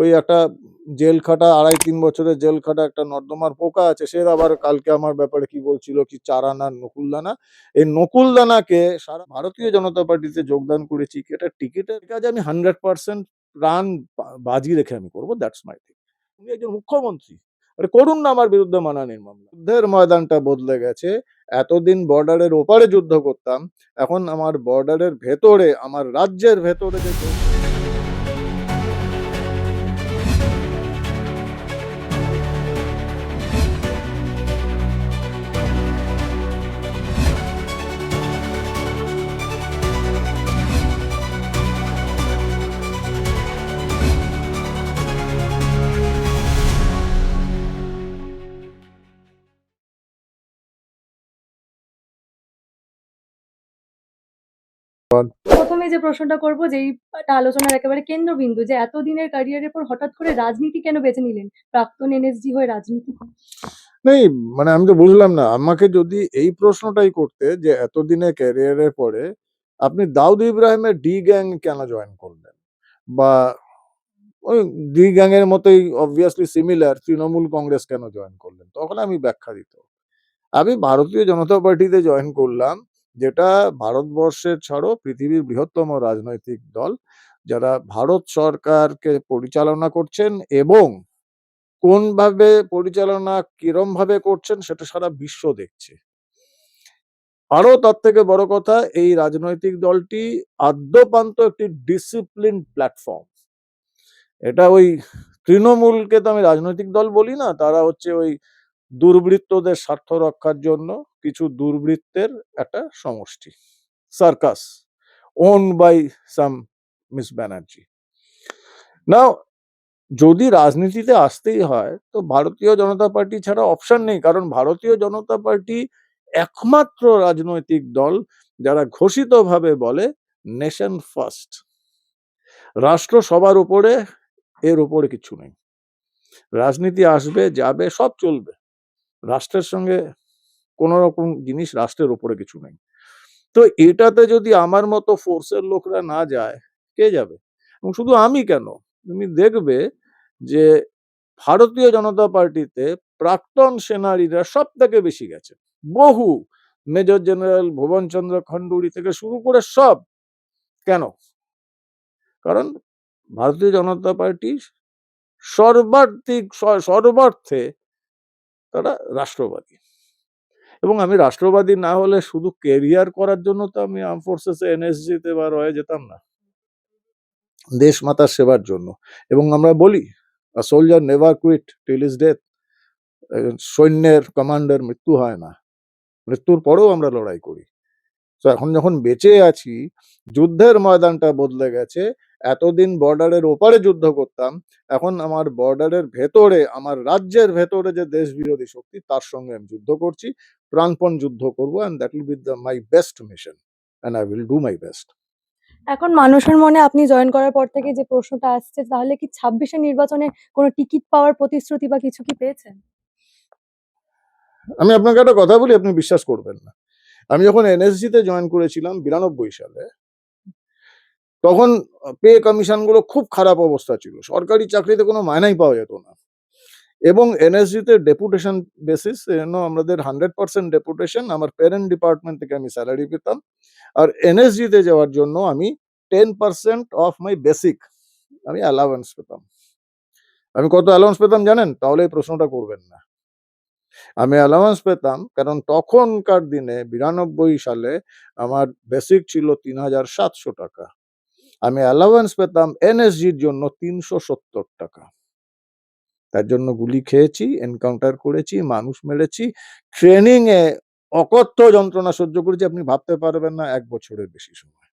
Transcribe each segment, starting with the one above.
ওই একটা জেল খাটা, আড়াই তিন বছরের জেল খাটা একটা নর্দমার পোকা আছে, সে আবার কালকে আমার ব্যাপারে কি বলছিল, কি চারানা নকুলদানা? এই নকুলদানাকে সারা ভারতীয় জনতা পার্টিতে যোগদান করেছি এটা টিকিটের কাজ আমি হান্ড্রেড পার্সেন্ট প্রাণ বাজি রেখে আমি করব দ্যাটস মাই থিং উনি একজন মুখ্যমন্ত্রী। আরে করুন না আমার বিরুদ্ধে মানানির মামলা। যুদ্ধের ময়দানটা বদলে গেছে, এতদিন বর্ডারের ওপারে যুদ্ধ করতাম, এখন আমার বর্ডারের ভেতরে, আমার রাজ্যের ভেতরে যে প্রথমে যে প্রশ্নটা করব যেই একটা আলোচনার একেবারে কেন্দ্রবিন্দু যে এতদিনের ক্যারিয়ারের পর হঠাৎ করে রাজনীতি কেন বেছে নিলেন? প্রাক্তন এনএসজি হয়ে রাজনীতি নেই মানে আমি তো বুঝলাম না। আমাকে যদি এই প্রশ্নটাই করতে যে এতদিনে ক্যারিয়ারের পরে আপনি দাউদ ইব্রাহিমের ডি গ্যাং কেন জয়েন করলেন? বা ওই ডি গ্যাং এর মতোই অবভিয়াসলি সিমিলার তৃণমূল কংগ্রেস কেন জয়েন করলেন? তখন আমি ব্যাখ্যা দিত। আমি ভারতীয় জনতা পার্টিতে জয়েন করলাম যেটা ভারতবর্ষের ছাড়ো পৃথিবীর বৃহত্তম রাজনৈতিক দল, যারা ভারত সরকারকে পরিচালনা করছেন এবং কোনভাবে পরিচালনা কিরম ভাবে করছেন সেটা সারা বিশ্ব দেখছে। আরও তার থেকে বড় কথা, এই রাজনৈতিক দলটি আদ্যপান্ত একটি ডিসিপ্লিন প্ল্যাটফর্ম এটা ওই তৃণমূলকে তো আমি রাজনৈতিক দল বলি না, তারা হচ্ছে ওই দুর্বৃত্তদের স্বার্থ রক্ষার জন্য কিছু দুর্বৃত্তের একটা সমষ্টি। Circus own by some Miss Banerjee now যদি রাজনীতিতে আসতেই হয়, তো ভারতীয় জনতা পার্টি ছাড়া অপশন নেই, কারণ ভারতীয় জনতা পার্টি একমাত্র রাজনৈতিক দল যারা ঘোষিতভাবে বলে নেশন ফার্স্ট রাষ্ট্র সবার উপরে, এর উপরে কিছু নেই। রাজনীতি আসবে, যাবে, সব চলবে। রাষ্ট্রের সঙ্গে কোন রকম জিনিস রাষ্ট্রের উপরে কিছু নেই। তো এটাতে যদি আমার মতো ফোর্সের লোকরা না যায়, কে যাবে? এবং শুধু আমি কেন? তুমি দেখবে যে ভারতীয় জনতা পার্টিতে প্রাক্তন সেনারীরা সব থেকে বেশি গেছে। বহু মেজর জেনারেল ভুবনচন্দ্র খণ্ডুরি থেকে শুরু করে সব। কেন? কারণ ভারতীয় জনতা পার্টি সর্বার্থিক সর্বার্থে তারা রাষ্ট্রবাদী। এবং আমি রাষ্ট্রবাদী না হলে শুধু কেরিয়ার করার জন্য তো আমি আর্ম ফোর্সেসে এনএসজিতে বা রয়ে যেতাম না। দেশ মাতার সেবার জন্য। এবং আমরা বলি soldier never quit till is death সৈন্যের কমান্ডার মৃত্যু হয় না। মৃত্যুর পরেও আমরা লড়াই করি। তো এখন যখন বেঁচে আছি, যুদ্ধের ময়দানটা বদলে গেছে এতদিন বর্ডারের ওপারে যুদ্ধ করতাম এখন আমার বর্ডারের ভেতরে আমার রাজ্যের ভেতরে যে দেশ বিরোধী শক্তি তার সঙ্গে আমি যুদ্ধ করছি। প্রাণপণ যুদ্ধ করব and that will be the my best mission and I will do my best এখন মানুষের মনে আপনি জয়েন করার পর থেকে যে প্রশ্নটা আসছে তাহলে কি ছাব্বিশের নির্বাচনে কোনো টিকিট পাওয়ার প্রতিশ্রুতি বা কিছু কি পেয়েছেন? আমি আপনাকে একটা কথা বলি আপনি বিশ্বাস করবেন না। আমি যখন এনএসজি তে জয়েন করেছিলাম বিরানব্বই সালে তখন পে কমিশনগুলো খুব খারাপ অবস্থা ছিল। সরকারি চাকরিতে কোনো মায়নাই পাওয়া যেত না। এবং এনএসজি তে ডেপুটেশন বেসিস আমাদের হান্ড্রেড পার্সেন্ট ডেপুটেশন আমার প্যারেন্ট ডিপার্টমেন্ট থেকে আমি স্যালারি পেতাম। আর এনএসজি তে যাওয়ার জন্য আমি ten percent of my basic আমি অ্যালাউয়েন্স পেতাম। আমি কত অ্যালাউন্স পেতাম জানেন? তাহলে এই প্রশ্নটা করবেন না। আমি অ্যালাউন্স পেতাম কারণ তখনকার দিনে বিরানব্বই সালে আমার বেসিক ছিল তিন হাজার সাতশো টাকা। আমি অ্যালাউন্স পেতাম এনএসজির জন্য তিনশো সত্তর টাকা। তার জন্য গুলি খেয়েছি এনকাউন্টার করেছি, মানুষ মেরেছি ট্রেনিং এ অকথ্য যন্ত্রণা সহ্য করেছি, আপনি ভাবতে পারবেন না, এক বছরের বেশি সময়।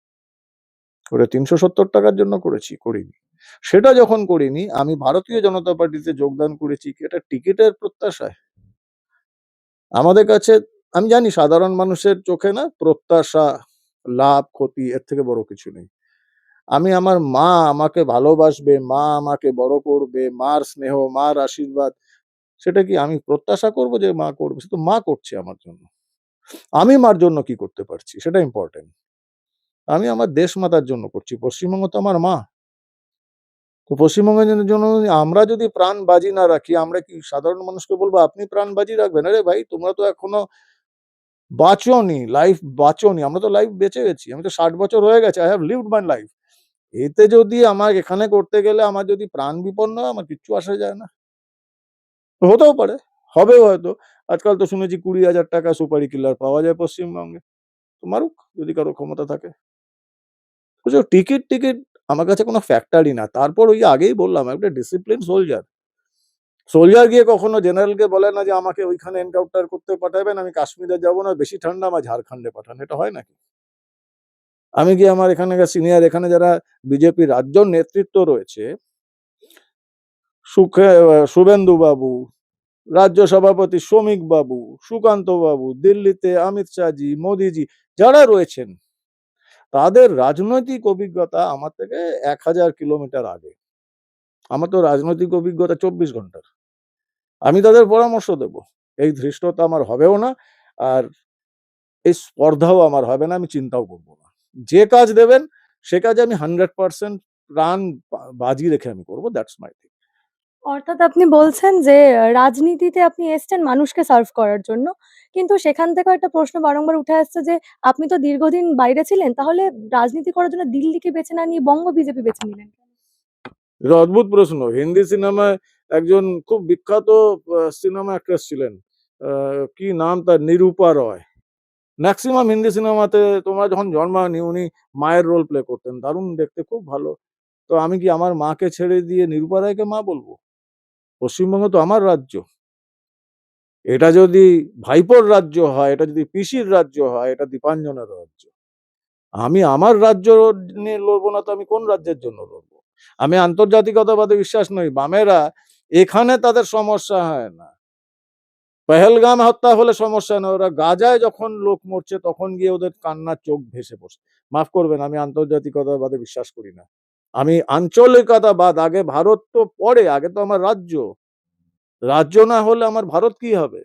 ওটা তিনশো সত্তর টাকার জন্য করেছি, করিনি। সেটা যখন করিনি, আমি ভারতীয় জনতা পার্টিতে যোগদান করেছি, কি এটা টিকিটের প্রত্যাশায়? আমাদের কাছে, আমি জানি সাধারণ মানুষের চোখে না, প্রত্যাশা, লাভ, ক্ষতি, এর থেকে বড় কিছু নেই। আমি আমার মা আমাকে ভালোবাসবে, মা আমাকে বড় করবে, মার স্নেহ, মার আশীর্বাদ, সেটা কি আমি প্রত্যাশা করব যে মা করবে? সে তো মা করছে আমার জন্য। আমি মার জন্য কি করতে পারছি? সেটা ইম্পর্টেন্ট আমি আমার দেশ মাতার জন্য করছি। পশ্চিমবঙ্গ তো আমার মা। তো পশ্চিমবঙ্গের জন্য আমরা যদি প্রাণ বাজি না রাখি, আমরা কি সাধারণ মানুষকে বলব, আপনি প্রাণ বাজি রাখবেন? আরে ভাই, তোমরা তো এখনও বাঁচোনি লাইফ বাঁচোনি। আমরা তো লাইফ বেঁচে গেছি। আমি তো ষাট বছর হয়ে গেছে। I have lived my life এতে যদি আমার এখানে করতে গেলে আমার যদি প্রাণ বিপন্ন হয়, আমার কিচ্ছু আসা যায় না। হতেও পারে, হবেও হয়তো। আজকাল তো শুনেছি কুড়ি হাজার টাকা সুপারি কিলার পাওয়া যায় পশ্চিমবঙ্গে। তো মারুক, যদি কারও ক্ষমতা থাকে। বুঝছ, টিকিট টিকিট আমার কাছে কোনো ফ্যাক্টরই না। তারপর ওই আগেই বললাম, একটা ডিসিপ্লিন সোলজার সোলজার গিয়ে কখনো জেনারেলকে বলে না যে, আমাকে ওইখানে এনকাউন্টার করতে পাঠাবেন, আমি কাশ্মীরে যাব না, বেশি ঠান্ডা আমার ঝাড়খণ্ডে পাঠান। এটা হয় নাকি? আমি কি আমার এখানকার সিনিয়র এখানে যারা বিজেপি রাজ্য নেতৃত্ব রয়েছে, সুখে, শুভেন্দু বাবু, রাজ্য সভাপতি শ্রমিক বাবু, সুকান্ত বাবু, দিল্লিতে অমিত শাহজি, মোদিজি যারা রয়েছেন, তাদের রাজনৈতিক অভিজ্ঞতা আমার থেকে এক হাজার কিলোমিটার আগে। আমার তো রাজনৈতিক অভিজ্ঞতা চব্বিশ ঘণ্টার। আমি তাদের পরামর্শ দেব। এই ধৃষ্টতা আমার হবেও না, আর এই স্পর্ধাও আমার হবে না, আমি চিন্তাও করব না। যে কাজ দেবেন সে কাজে আমি হান্ড্রেড পার্সেন্ট প্রাণ বাজি রেখে আমি করব দ্যাটস মাই থিং অর্থাৎ আপনি বলছেন যে রাজনীতিতে আপনি এসছেন মানুষকে সার্ভ করার জন্য কিন্তু সেখান থেকেও একটা প্রশ্ন বারংবার উঠে আসছে যে আপনি তো দীর্ঘদিন বাইরে ছিলেন তাহলে রাজনীতি করার জন্য দিল্লিকে বেছে না নিয়ে বঙ্গ বিজেপি বেছে নিলেন এটা অদ্ভুত প্রশ্ন। হিন্দি সিনেমায় একজন খুব বিখ্যাত সিনেমা অ্যাক্ট্রেস ছিলেন কি নাম তার? নিরূপা রয়। ম্যাক্সিমাম হিন্দি সিনেমাতে তোমরা যখন জন্মানি উনি মায়ের রোল প্লে করতেন। দারুণ দেখতে, খুব ভালো। তো আমি কি আমার মাকে ছেড়ে দিয়ে নিরূপা রায়কে মা বলব? পশ্চিমবঙ্গ তো আমার রাজ্য। এটা যদি ভাইপোর রাজ্য হয়, এটা যদি পিসির রাজ্য হয়, এটা দীপাঞ্জনের রাজ্য। আমি আমার রাজ্য নিয়ে লড়বো না তো আমি কোন রাজ্যের জন্য লড়বো? আমি আন্তর্জাতিকতাবাদে বিশ্বাস নই। বামেরা এখানে তাদের সমস্যা হয় না। পেহেলগাম হত্যা হলে সমস্যা না ওরা গাজায় যখন লোক মরছে, তখন গিয়ে ওদের কান্নার চোখ ভেসে বসে মাফ করবেন, আমি আন্তর্জাতিকতাবাদে বিশ্বাস করি না। আমি আঞ্চলিকতাবাদ, আগে ভারত তো পরে আগে তো আমার রাজ্য। রাজ্য না হলে আমার ভারত কি হবে?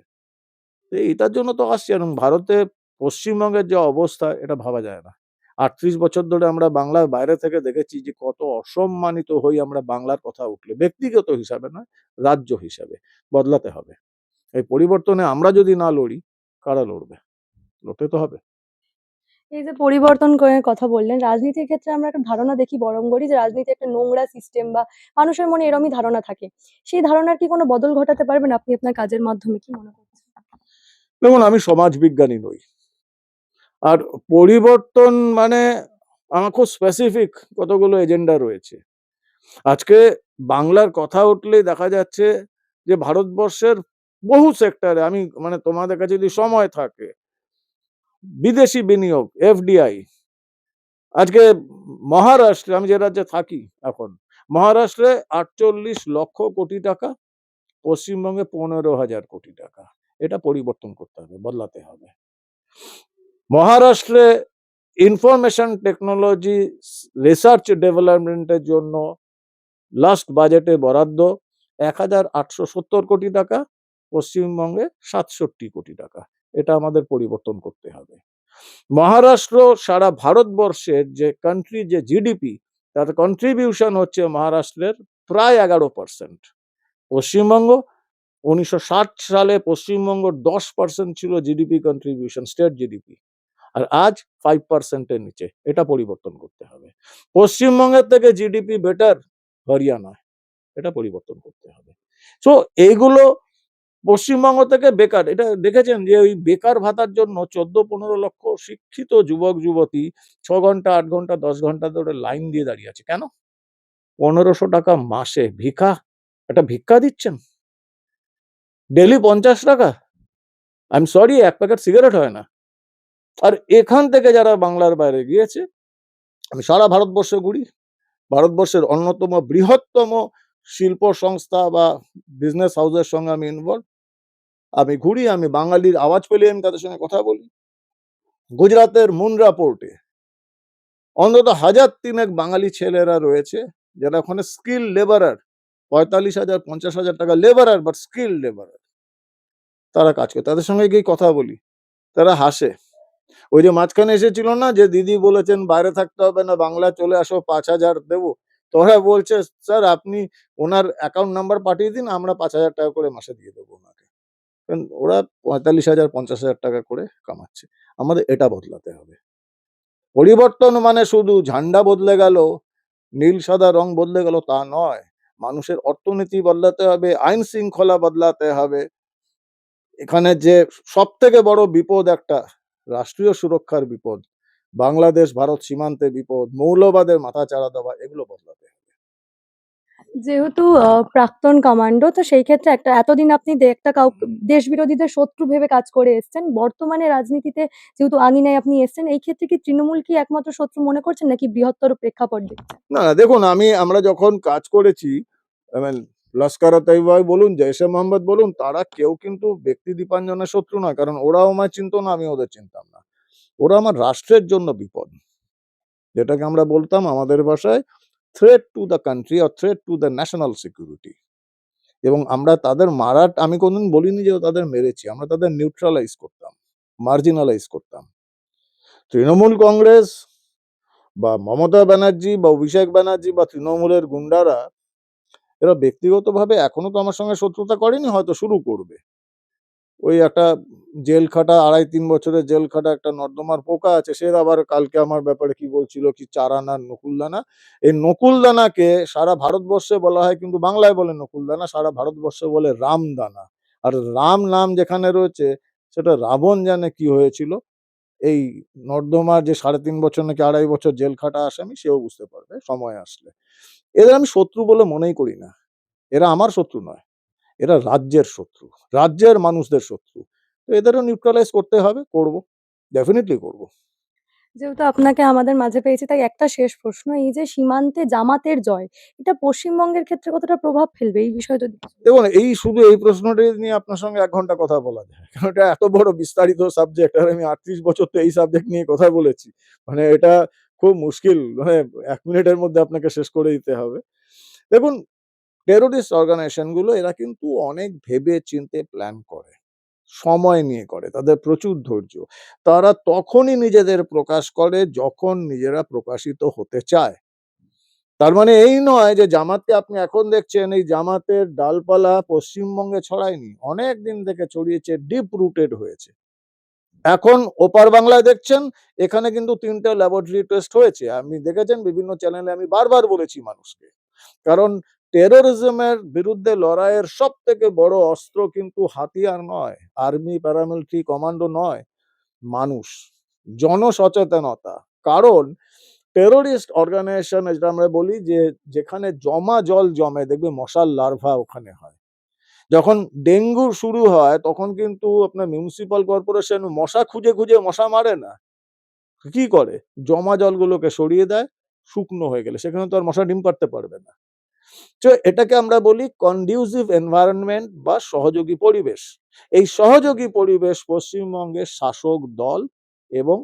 এটার জন্য তো আসছি। এবং ভারতে পশ্চিমবঙ্গের যে অবস্থা, এটা ভাবা যায় না। আটত্রিশ বছর ধরে আমরা বাংলার বাইরে থেকে দেখেছি যে কত অসম্মানিত হই আমরা বাংলার কথা উঠলে। ব্যক্তিগত হিসাবে না, রাজ্য হিসাবে। বদলাতে হবে। এই পরিবর্তনে আমরা যদি না লড়ি কারা লড়বে? লড়তে তো হবে। এই যে পরিবর্তন করে কথা বললেন রাজনীতির ক্ষেত্রে আমরা একটা ধারণা দেখি বরংবরই যে রাজনীতি একটা নোংরা সিস্টেম বা মানুষের মনে এরমই ধারণা থাকে। সেই ধারণার কি কোনো বদল ঘটাতে পারবেন? আপনি আপনার কাজের মাধ্যমে কি মনে করছেন? দেখুন আমি সমাজ বিজ্ঞানী নই। আর পরিবর্তন মানে আমার খুব স্পেসিফিক কতগুলো এজেন্ডা রয়েছে। আজকে বাংলার কথা উঠলেই দেখা যাচ্ছে যে ভারতবর্ষের বহু সেক্টরে আমি মানে তোমাদের কাছে যদি সময় থাকে, বিদেশি বিনিয়োগ এফডিআই আজকে মহারাষ্ট্রে, আমি যে রাজ্যে থাকি এখন, মহারাষ্ট্রে আটচল্লিশ লক্ষ কোটি টাকা, পশ্চিমবঙ্গে পনেরো হাজার কোটি টাকা, এটা পরিবর্তন করতে হবে, বদলাতে হবে। মহারাষ্ট্রে ইনফরমেশন টেকনোলজি রিসার্চ ডেভেলপমেন্টের জন্য লাস্ট বাজেটে বরাদ্দ, এক হাজার আটশো সত্তর কোটি টাকা পশ্চিমবঙ্গে সাতষট্টি কোটি টাকা। এটা আমাদের পরিবর্তন করতে হবে। মহারাষ্ট্র সারা ভারতবর্ষের যে কান্ট্রি যে জিডিপি তার কন্ট্রিবিউশন হচ্ছে মহারাষ্ট্রের প্রায় এগারো পার্সেন্ট পশ্চিমবঙ্গ উনিশশো ষাট সালে পশ্চিমবঙ্গ দশ পার্সেন্ট ছিল জিডিপি কন্ট্রিবিউশন স্টেট জিডিপি আর আজ ফাইভ পার্সেন্টের নিচে। এটা পরিবর্তন করতে হবে। পশ্চিমবঙ্গের থেকে জিডিপি বেটার হরিয়ানা এটা পরিবর্তন করতে হবে। সো এইগুলো পশ্চিমবঙ্গ থেকে বেকার। এটা দেখেছেন যে ওই বেকার ভাতার জন্য চোদ্দ পনেরো লক্ষ শিক্ষিত যুবক, যুবতী ছ ঘণ্টা, আট ঘণ্টা, দশ ঘণ্টা ধরে লাইন দিয়ে দাঁড়িয়ে আছে। কেন? পনেরোশো টাকা মাসে ভিক্ষা? একটা ভিক্ষা দিচ্ছেন? ডেলি পঞ্চাশ টাকা? আই এম সরি এক প্যাকেট সিগারেট হয় না। আর এখান থেকে যারা বাংলার বাইরে গিয়েছে, আমি সারা ভারতবর্ষে ঘুরি। ভারতবর্ষের অন্যতম বৃহত্তম শিল্প সংস্থা বা বিজনেস হাউসের সঙ্গে আমি ইনভলভ আমি ঘুরি আমি বাঙালির আওয়াজ পেলে আমি তাদের সঙ্গে কথা বলি। গুজরাতের মুন্দ্রা পোর্টে অন্তত হাজার তিনেক বাঙালি ছেলেরা রয়েছে যারা ওখানে স্কিল লেবারার পঁয়তাল্লিশ হাজার পঞ্চাশ হাজার টাকা লেবারার বাট স্কিল লেবারার তারা কাজ করে তাদের সঙ্গে গিয়ে কথা বলি তারা হাসে। ওই যে মাঝখানে এসেছিল না যে দিদি বলেছেন বাইরে থাকতে হবে না বাংলা চলে আসো পাঁচ হাজার দেবো। তো ওরা বলছে, "স্যার আপনি ওনার অ্যাকাউন্ট নাম্বার পাঠিয়ে দিন, আমরা ৳৫,০০০ করে মাসে দিয়ে দেবো ওনাকে।" কারণ ওরা ৪৫,০০০, ৫০,০০০ টাকা করে কামাচ্ছে। আমাদের এটা বদলাতে হবে। পরিবর্তন মানে শুধু ঝান্ডা বদলে গেল, নীল সাদা রং বদলে গেল তা নয়। মানুষের অর্থনীতি বদলাতে হবে, আইন শৃঙ্খলা বদলাতে হবে। এখানে যে সব থেকে বড় বিপদ একটা রাষ্ট্রীয় সুরক্ষার বিপদ। বাংলাদেশ ভারত সীমান্তে বিপদ, মৌলবাদের মাথা চাড়া দেওয়া এগুলো বদলাতে। যেহেতু প্রাক্তন কমান্ডো তো সেই ক্ষেত্রে একটা এতদিন আপনি একটা কাউ দেশ বিরোধীদের শত্রু ভেবে কাজ করে এসছেন। বর্তমানে রাজনীতিতে যেহেতু আঙিনায় আপনি এসছেন, এই ক্ষেত্রে কি তৃণমূল কি একমাত্র শত্রু মনে করছেন নাকি বৃহত্তর প্রেক্ষাপট দেখছেন? না, দেখুন আমি আমরা যখন কাজ করেছি মিন লস্কর-ই-তৈয়বা বলুন, জৈশ-এ মহম্মদ বলুন, তারা কেউ কিন্তু ব্যক্তি দীপাঞ্জনের শত্রু নয়। কারণ ওরাও আমায় চিনত না, আমি ওদের চিনতাম না। ওরা আমার রাষ্ট্রের জন্য বিপদ। যেটাকে আমরা বলতাম আমাদের ভাষায় threat to the country or threat to the national security. এবং আমরা তাদের মারার আমি কোনদিন বলিনি যে তাদের মেরেছি। আমরা তাদের নিউট্রালাইজ করতাম, মার্জিনালাইজ করতাম। তৃণমূল কংগ্রেস বা মমতা ব্যানার্জি বা অভিষেক ব্যানার্জি বা তৃণমূলের গুন্ডারা এরা ব্যক্তিগতভাবে এখনও তো আমার সঙ্গে শত্রুতা করেনি, হয়তো শুরু করবে। ওই একটা জেল খাটা ২.৫-৩ বছরের জেল খাটা একটা নর্দমার পোকা আছে, সে আবার কালকে আমার ব্যাপারে কি বলছিল কি চার আনার নকুলদানা। এই নকুলদানাকে সারা ভারতবর্ষে বলা হয় কিন্তু বাংলায় বলে নকুলদানা, সারা ভারতবর্ষে বলে রামদানা। আর রাম নাম যেখানে রয়েছে সেটা রাবণ জানে কি হয়েছিল। এই নর্দমার যে ৩.৫ বছর নাকি ২.৫ বছর জেল খাটা আসামি সেও বুঝতে পারবে সময় আসলে। এদের আমি শত্রু বলে মনেই করি না। এরা আমার শত্রু নয়। এরা রাজ্যের শত্রু। রাজ্যের মানুষদের শত্রু। তো এদেরও নিউট্রালাইজ করতে হবে, করব। ডেফিনেটলি করব। যেহেতু আপনাকে আমাদের মাঝে পেয়েছি তাই একটা শেষ প্রশ্ন। এই যে সীমান্তে জামাতের জয়, এটা পশ্চিমবঙ্গের ক্ষেত্রে কতটা প্রভাব ফেলবে? এই বিষয়ে যদি দেখুন এই শুধু এই প্রশ্নটি নিয়ে আপনার সঙ্গে এক ঘণ্টা কথা বলা যায়। কারণ এটা এত বড় বিস্তারিত সাবজেক্ট আর আমি ৩৮ বছর তো এই সাবজেক্ট নিয়ে কথা বলেছি। মানে এটা খুব মুশকিল মানে এক মিনিটের মধ্যে আপনাকে শেষ করে দিতে হবে। দেখুন টেররিস্ট অর্গানাইজেশনগুলো এরা কিন্তু অনেক ভেবে চিনতে প্ল্যান করে। সময় নিয়ে করে। তাদের প্রচুর ধৈর্য। তারা তখনই নিজেদের প্রকাশ করে যখন নিজেরা প্রকাশিত হতে চায়। তার মানে এই নয় যে জামাতকে আপনি এখন দেখছেন এই জামাতের ডালপালা পশ্চিমবঙ্গে ছড়ায়নি। অনেক দিন থেকে ছড়িয়েছে, ডিপ রুটেড হয়েছে। এখন ওপার বাংলায় দেখছেন এখানে কিন্তু ৩ টে ল্যাবরেটরি টেস্ট হয়েছে। আপনি দেখেছেন বিভিন্ন চ্যানেলে আমি বারবার বলেছি মানুষকে। কারণ টেররিজমের বিরুদ্ধে লড়াইয়ের সবথেকে বড় অস্ত্র কিন্তু হাতিয়ার নয়, আর্মি, প্যারামিলিটারি, কমান্ডো নয়, মানুষ। জনসচেতনতা। কারণ টেররিস্ট অর্গানাইজেশন যেটা আমরা বলি যে যেখানে জমা জল জমে দেখবে মশার লার্ভা ওখানে হয়। যখন ডেঙ্গু শুরু হয় তখন কিন্তু আপনার মিউনিসিপাল কর্পোরেশন মশা খুঁজে, খুঁজে মশা মারে না। কি করে? জমা জলগুলোকে সরিয়ে দেয়, শুকনো হয়ে গেলে। সেখানে তো আর মশা ডিম পাড়তে পারবে না। তো এটাকে আমরা বলি কন্ডিউসিভ এনভায়রনমেন্ট বা সহযোগী পরিবেশ। এই সহযোগী পরিবেশ পশ্চিমবঙ্গের শাসক দল এবং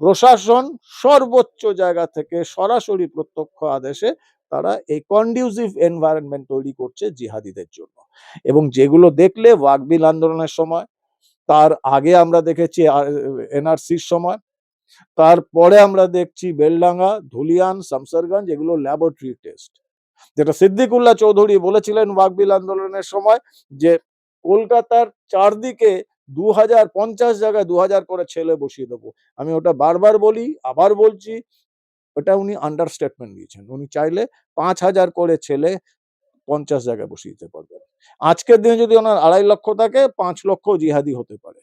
প্রশাসন সর্বোচ্চ জায়গা থেকে সরাসরি প্রত্যক্ষ আদেশে তারা এই কন্ডিউসিভ এনভায়রনমেন্ট তৈরি করছে জিহাদিদের জন্য। এবং যেগুলো দেখলে ওয়াকবিল আন্দোলনের সময়, তার আগে আমরা দেখেছি এনআরসির সময়, তারপরে আমরা দেখছি বেলডাঙ্গা, ধুলিয়ান, শামসারগঞ্জ এগুলো ল্যাবরেটরি টেস্ট। যেটা সিদ্দিকুল্লাহ চৌধুরী বলেছিলেন ওয়াকবিল আন্দোলনের সময় যে কলকাতার চারদিকে ২০০০ ৫০ জায়গায় ২০০০ করে ছেলে বসিয়ে দেবো। আমি ওটা বারবার বলি, আবার বলছি, ওটা উনি আন্ডারস্টেটমেন্ট দিয়েছেন। উনি চাইলে ৫০০০ করে ছেলে ৫০ জায়গায় বসিয়ে দিতে পারবেন। আজকের দিনে যদি ওনার ২.৫ লক্ষ থাকে পাঁচ লক্ষ জিহাদি হতে পারে।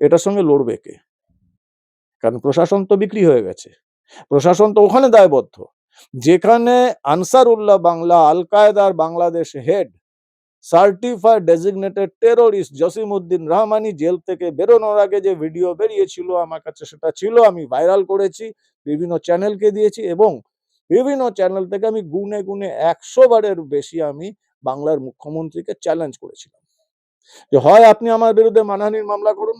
এটার সঙ্গে লড়বে কে? কারণ প্রশাসন তো বিক্রি হয়ে গেছে। প্রশাসন তো ওখানে দায়বদ্ধ। যেখানে আনসারুল্লাহ বাংলা, আল কায়েদার Bangladesh head, certified designated terrorist Jasimuddin Rahmani jail থেকে বেরোনোর আগে যে ভিডিও বেরিয়েছিল আমার কাছে সেটা ছিল। আমি ভাইরাল করেছি, বিভিন্ন চ্যানেলকে দিয়েছি এবং বিভিন্ন চ্যানেল থেকে আমি গুনে গুনে একশো বারের বেশি আমি বাংলার মুখ্যমন্ত্রীকে চ্যালেঞ্জ করেছিলাম। যে হয় আপনি আমার বিরুদ্ধে মানহানির মামলা করুন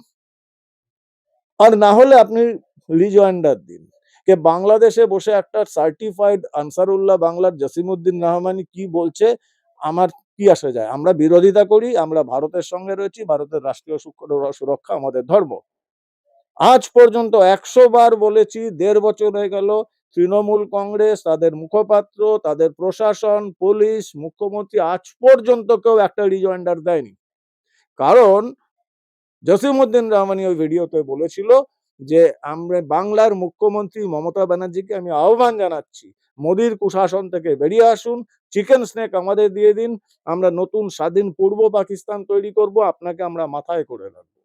আর না হলে আপনি রিজয়েন্ডার দিন। যে বাংলাদেশে বসে একটা সার্টিফাইড আনসারুল্লাহ বাংলার জসিমউদ্দিন রহমানি কি বলছে আমার কি আসে যায়? আমরা বিরোধিতা করি, আমরা ভারতের সঙ্গে রয়েছি, ভারতের রাষ্ট্রীয় সুরক্ষা আমাদের ধর্ম। আজ পর্যন্ত ১০০ বার বলেছি, দেড় বছর হয়ে গেল তৃণমূল কংগ্রেস তাদের মুখপাত্র তাদের প্রশাসন পুলিশ মুখ্যমন্ত্রী আজ পর্যন্ত কেউ একটা রিজয়েন্ডার দেয়নি কারণ জসিমউদ্দিন রহমানি ওই ভিডিওতে বলেছিল যে আমরা বাংলার মুখ্যমন্ত্রী মমতা ব্যানার্জিকে আমি আহ্বান জানাচ্ছি, মোদির কুশাসন থেকে বেরিয়ে আসুন চিকেন স্নেক আমাদের দিয়ে দিন, আমরা নতুন স্বাধীন পূর্ব পাকিস্তান তৈরি করব, আপনাকে আমরা মাথায় করে রাখব।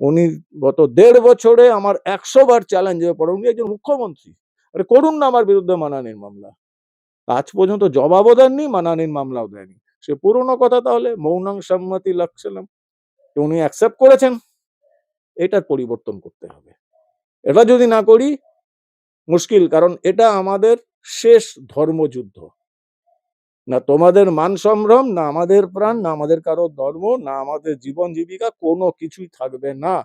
উনি গত দেড় বছরে আমার একশো বার চ্যালেঞ্জ হয়ে পড়ে উনি একজন মুখ্যমন্ত্রী। আরে করুন না আমার বিরুদ্ধে মানানির মামলা। আজ পর্যন্ত জবাবও দেননি, মানানির মামলাও দেয়নি। সে পুরনো কথা তাহলে, মৌনাং সম্মতি লাক্সালাম উনি অ্যাকসেপ্ট করেছেন। এটার পরিবর্তন করতে হবে। এটা যদি না করি, মুশকিল, কারণ এটা আমাদের শেষ ধর্মযুদ্ধ। না তোমাদের মান সম্ভ্রম, না আমাদের প্রাণ, না আমাদের কারও ধর্ম, না আমাদের জীবন জীবিকা, কোনো কিছুই থাকবে না।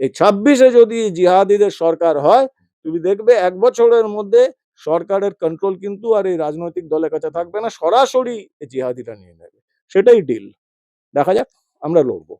এই ছাব্বিশে যদি জিহাদিদের সরকার হয়, তুমি দেখবে এক বছরের মধ্যে সরকারের কন্ট্রোল কিন্তু আর এই রাজনৈতিক দলের কাছে থাকবে না, সরাসরি এই জিহাদিরা নিয়ে নেবে। সেটাই ডিল দেখা যাক, আমরা লড়বো।